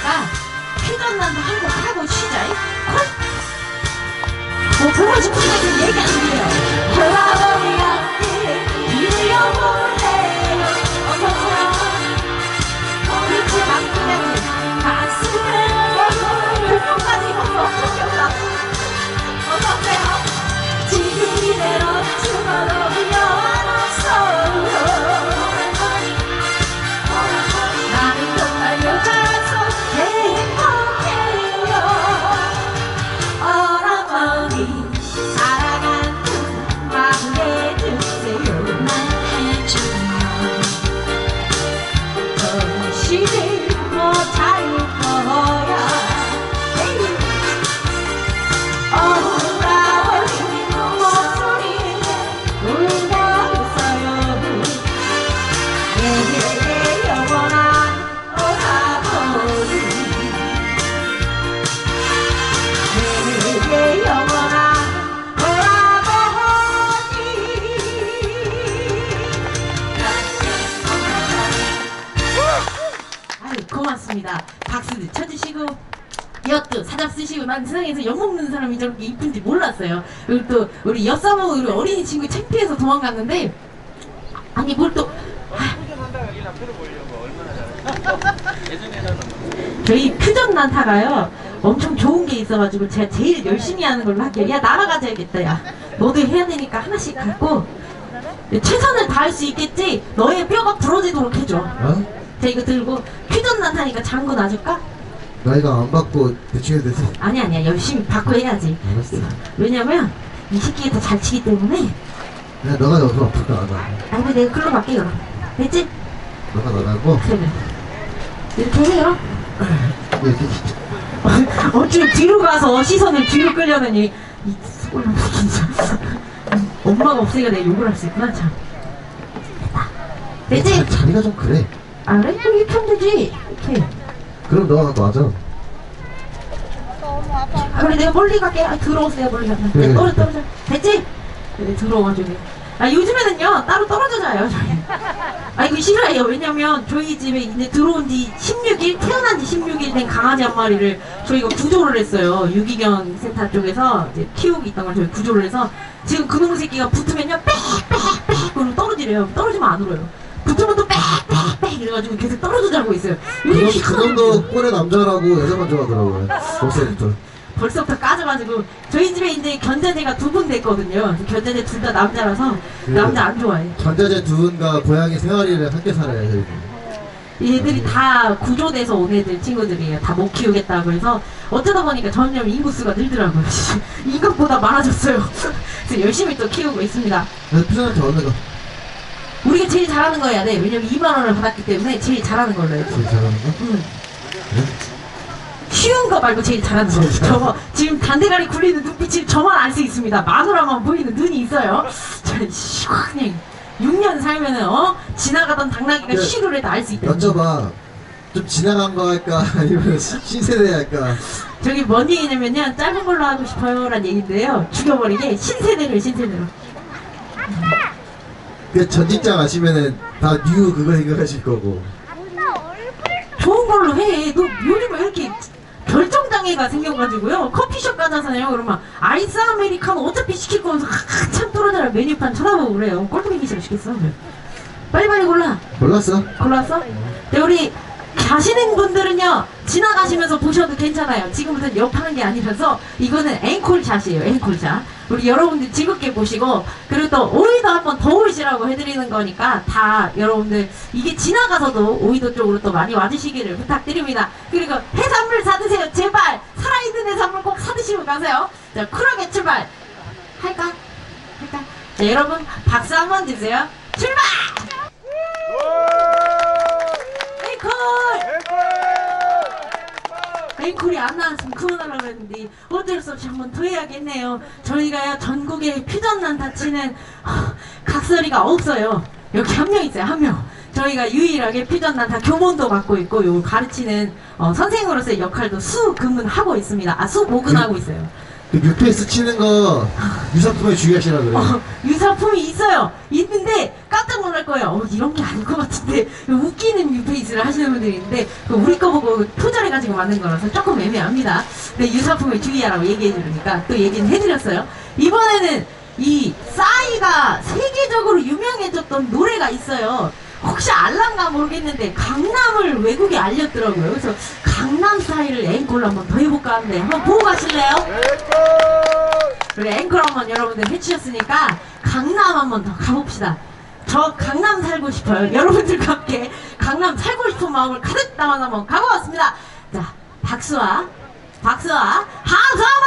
오셨으니까 퀴즈난도 한 곡 하고 쉬자. 컷! 뭐 보고 싶은 얘기 얘기 안 해요. 돌아보면 빌려보래 박수 쳐주시고 여또 사잡 쓰시고 난 세상에서 엿 먹는 사람이 저렇게 이쁜지 몰랐어요. 그리고 또 우리 엿사먹 우리 어린이 친구 창피해서 도망갔는데 아니 뭘또 저희 퓨전 난타가요. 엄청 좋은 게 있어가지고 제가 제일 열심히 하는 걸로 할게요. 야 날아가자야겠다 야. 너도 해야 되니까 하나씩 갖고 최선을 다할 수 있겠지? 너의 뼈가 부러지도록 해줘. 어? 자 이거 들고 퓨전 난타니까 장구 놔줄까? 나 이거 안 받고 대충 해도 되지? 아니 아니야 열심히 받고 해야지 알았어. 왜냐면 이 새끼가 더 잘 치기 때문에 야, 너가 여기서 아프다, 안 와. 아니 내가 글로 갈게 그럼 됐지? 너가 나가고, 그래 이렇게 해요 이렇게 어찌 뒤로 가서 시선을 뒤로 끌려느니 이 소름 진짜 엄마가 없으니까 내가 욕을 할 수 있구나 참 됐다 됐지? 자- 자리가 좀 그래. 아 그래? 그럼 이렇게 하면 되지. 이렇게. 그럼 너가 맞아. 아 그래 내가 멀리 갈게. 아 들어오세요 멀리 가면 그래. 네, 떨어져 떨어져 됐지? 그래 들어와가지고 아 요즘에는요 따로 떨어져 자요 저희. 아 이거 싫어해요. 왜냐면 저희 집에 이제 들어온 지 16일 태어난 지 16일 된 강아지 한 마리를 저희가 구조를 했어요. 유기견 센터 쪽에서 이제 키우고 있던 걸 저희 구조를 해서 지금 그놈 새끼가 붙으면요 빽빽빽 그러고 떨어지래요. 떨어지면 안 울어요. 붙으면 또 빽빽빽 이래가지고 계속 떨어져 자고 있어요 그, 그 정도 꼴의 남자라고 여자만 좋아하더라고요. 벌써부터. 벌써부터 까져가지고 저희 집에 이제 견자제가 두 분 됐거든요. 견자제 둘 다 남자라서 그- 남자 안 좋아해. 전자제 두 분과 고양이 생활이를 함께 살아야 돼. 얘들이 다 구조돼서 온 애들 친구들이에요. 다 못 키우겠다고 해서 어쩌다 보니까 점점 인구수가 늘더라고요. 이것보다 많아졌어요. 그래서 열심히 또 키우고 있습니다. 그래서 피자한테 어느 거? 우리가 제일 잘하는 거 해야 돼. 왜냐면 2만 원을 받았기 때문에 제일 잘하는 걸로 돼. 제일 잘하는 거? 응. 쉬운 거 말고 제일 잘하는 거. 저거 지금 단대가리 굴리는 눈빛이 저만 알 수 있습니다. 마누라만 보이는 눈이 있어요. 저 씨, 그냥 6년 살면은 어 지나가던 당나귀가 그, 쉬를 해도 알 수 있다. 여쭤봐. 좀 지나간 거 할까? 아니면 시- 신세대 할까? 저기 뭔 얘기냐면요 짧은 걸로 하고 싶어요란 얘기인데요. 죽여버리게 신세대를 신세대로. 그 전직장 아시면은 다 뉴 그거 생각하실 거고. 좋은 걸로 해. 너 요즘에 왜 이렇게 결정장애가 생겨가지고요. 커피숍 가잖아요. 그러면 아이스 아메리카노 어차피 시킬 거면서 한참 떨어져라 메뉴판 쳐다보고 그래요. 꼴뚜기 싫어 시겠어. 빨리빨리 골라. 몰랐어? 골랐어? 네, 우리 가시는 분들은요 지나가시면서 보셔도 괜찮아요. 지금부터는 옆하는 게 아니라서 이거는 앵콜샷이에요. 앵콜샷. 우리 여러분들 즐겁게 보시고 그리고 또 오이도 한번 더 오시라고 해드리는 거니까 다 여러분들 이게 지나가서도 오이도 쪽으로 또 많이 와주시기를 부탁드립니다. 그리고 해산물 사드세요. 제발 살아있는 해산물 꼭 사드시고 가세요. 자 쿨하게 출발. 할까? 할까? 자 여러분 박수 한번 주세요. 출발! 앵콜! 앵콜이 안 나왔으면 그만하려고 했는데 어쩔 수 없이 한 번 더 해야겠네요. 저희가요 전국에 퓨전난 다치는 각설이가 없어요. 여기 한 명 있어요 한 명. 저희가 유일하게 퓨전난 다 교문도 맡고 있고 요 가르치는 어, 선생으로서의 역할도 수금은 하고 있습니다. 아 수목은 하고 있어요. 그 뉴페이스 치는 거 유사품에 주의하시라 그래. 어, 유사품이 있어요. 있는데 깜짝 놀랄 거예요. 어, 이런 게 아닐 것 같은데 웃기는 뉴페이스를 하시는 분들이 있는데 그 우리 거 보고 표절해가지고 만든 거라서 조금 애매합니다. 근데 유사품에 주의하라고 얘기해 주니까 또 얘기는 해드렸어요. 이번에는 이 싸이가 세계적으로 유명해졌던 노래가 있어요. 혹시 알란가 모르겠는데 강남을 외국에 알렸더라고요. 그래서 강남 스타일을 앵콜로 한번 더 해볼까 하는데 한번 보고 가실래요? 그래 앵콜 한번 여러분들 해주셨으니까 강남 한번 더 가봅시다. 저 강남 살고 싶어요. 여러분들과 함께 강남 살고 싶은 마음을 가득 담아서 한번 가보았습니다. 자 박수와 박수와 함성을